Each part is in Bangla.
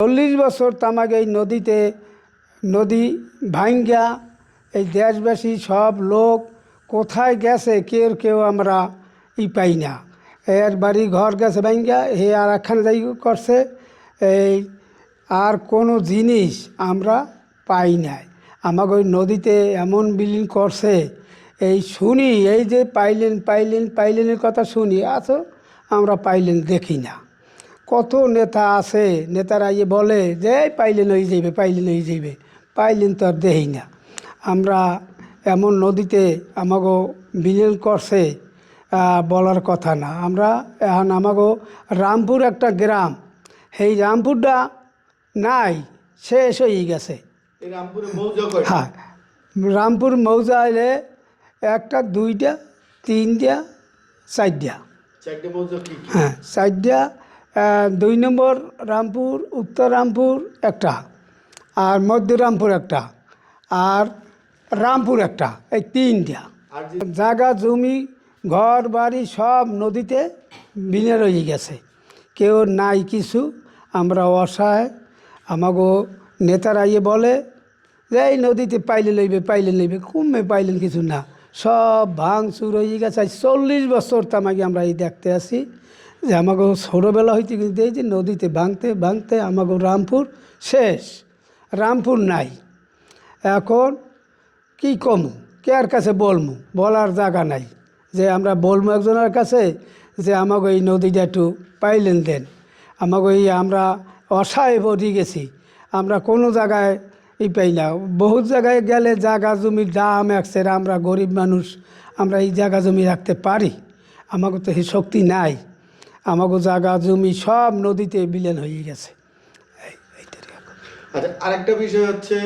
চল্লিশ বছর তামাক এই নদীতে, নদী ভাঙ্গা এই দেশবাসী সব লোক কোথায় গেছে, কেউ কেউ আমরা ই পাই না। এর বাড়ি ঘর গেছে ভাঙ্গা হে আর একখানে যাই করছে, এই আর কোনো জিনিস আমরা পাই নাই। আমাকে ওই নদীতে এমন বিলীন করছে, এই শুনি, এই যে পাইলেন পাইলেন, পাইলেনের কথা শুনি আছো আমরা পাইলেন দেখি না। কত নেতা আছে নেতারা ইয়ে বলে যে পাইলেন হয়ে যাইবে পাইলেন হয়ে যাইবে। পাইলেন তো আর দেই না। আমরা এমন নদীতে আমাগো বিলীন করছে বলার কথা না। আমরা এখন আমাগো রামপুর একটা গ্রাম সেই রামপুরটা নাই শেষ হয়ে গেছে। হ্যাঁ রামপুর মৌজা এলে একটা দুইটা তিনটা চারটা। হ্যাঁ চারটা দুই নম্বর রামপুর উত্তর রামপুর একটা আর মধ্য রামপুর একটা আর রামপুর একটা এই তিনটা। জায়গা জমি ঘর বাড়ি সব নদীতে বিনে রয়ে গেছে। কেউ নাই কিছু আমরা অসহায়। আমাগো নেতারা ইয়ে বলে যে এই নদীতে পাইলে লইবে পাইলে লইবে কমে পাইলেন কিছু না। সব ভাঙ চুর হয়ে গেছে। চল্লিশ বছর তামাকে আমরা এই দেখতে আসি যে আমাকে ছোটোবেলা হইতে কিন্তু এই যে নদীতে ভাঙতে ভাঙতে আমাকে রামপুর শেষ। রামপুর নাই। এখন কি কমু? কে আর কাছে বলমু? বলার জায়গা নাই। যে আমরা বলব একজনের কাছে যে আমাকে এই নদীটা একটু পাইলেন দেন। আমাকে এই আমরা অসহায় পড়ে গেছি। আমরা কোনো জায়গায় ই পাই না। বহুত জায়গায় গেলে জায়গা জমির দাম একসে আমরা গরিব মানুষ, আমরা এই জায়গা জমি রাখতে পারি। আমাকে তো সেই শক্তি নাই। আমাকে জায়গা জমি সব নদীতে বিলীন হয়ে গেছে। আচ্ছা আরেকটা বিষয় হচ্ছে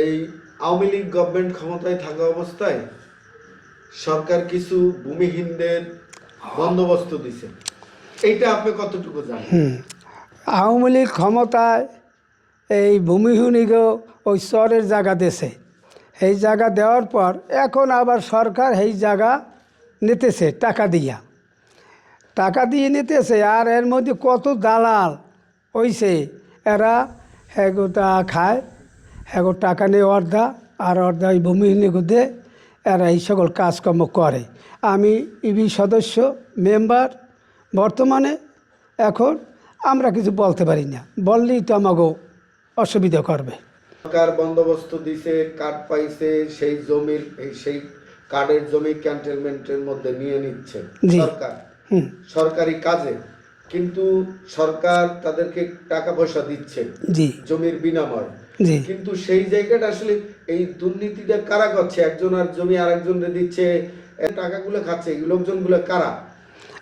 এই আওয়ামী লীগ গভর্নমেন্ট ক্ষমতায় থাকা অবস্থায় সরকার কিছু ভূমিহীনদের বন্দোবস্ত দিছে। এইটা আপনি কতটুকু জানেন? আওয়ামী লীগ ক্ষমতায় এই ভূমিহীনকে ওই চরের জায়গা দেছে। এই জায়গা দেওয়ার পর এখন আবার সরকার এই জায়গা নিতেছে টাকা দিয়া। টাকা দিয়ে নিতেছে আর এর মধ্যে কত দালাল হইছে। এরা হেগোটা খায় হেগো টাকা নিয়ে অর্ধা আর অর্ধা ওই ভূমিহীনকে দে এরা এই সকল কাজকর্ম করে। আমি ইবি সদস্য মেম্বার বর্তমানে এখন আমরা কিছু বলতে পারি না। বললেই তো আমাকেও অসুবিধা করবে। সরকার বন্দোবস্ত দিছে কার্ড পাইছে সেই জমির এই সেই কার্ডের জমি ক্যান্টনমেন্টের মধ্যে নিয়ে নিচ্ছে। জি। সরকার। সরকারি কাজে কিন্তু সরকার তাদেরকে টাকা পয়সা দিচ্ছে জমির বিনিময়। কিন্তু সেই জায়গাটা আসলে এই দুর্নীতিটা কারা করছে? একজন আর জমি আরেকজনকে দিচ্ছে টাকাগুলো খাচ্ছে এই লোকজনগুলো কারা?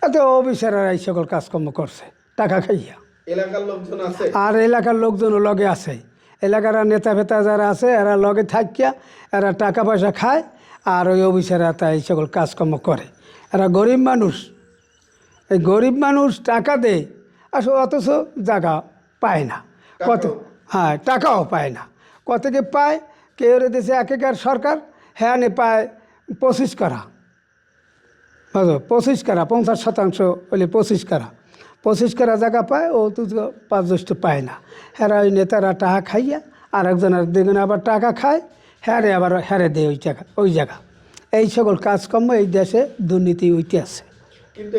এত অফিসাররা এই সকল কাজকর্ম করছে টাকা খাইয়া। এলাকার লোকজন আছে? আর এলাকার লোকজনও লগে আছে। এলাকার নেতা ফেতা যারা আছে এরা লগে থাকিয়া এরা টাকা পয়সা খায় আর ওই অফিসাররা তা এই সকল কাজকর্ম করে। এরা গরিব মানুষ। এই গরিব মানুষ টাকা দেয় আসলে অথচ জায়গা পায় না। কত হ্যাঁ টাকাও পায় না। কত কি পায়? কেউ দেশে একেকার সরকার? হ্যাঁ নে পায় পঁচিশ করা। বুঝো পঁচিশ করা পঞ্চাশ শতাংশ হলে পঁচিশ করা। পঁচিশ করা জায়গা পায় ও তো পাঁচ দশটা পায় না। হেরা ওই নেতারা টাকা খাইয়া আর একজনের দেখুন আবার টাকা খায় হ্যারে আবার হ্যারে দেয় ওই টাকা ওই জায়গা এই সকল কাজকর্ম এই দেশে দুর্নীতি উঠে আছে কিন্তু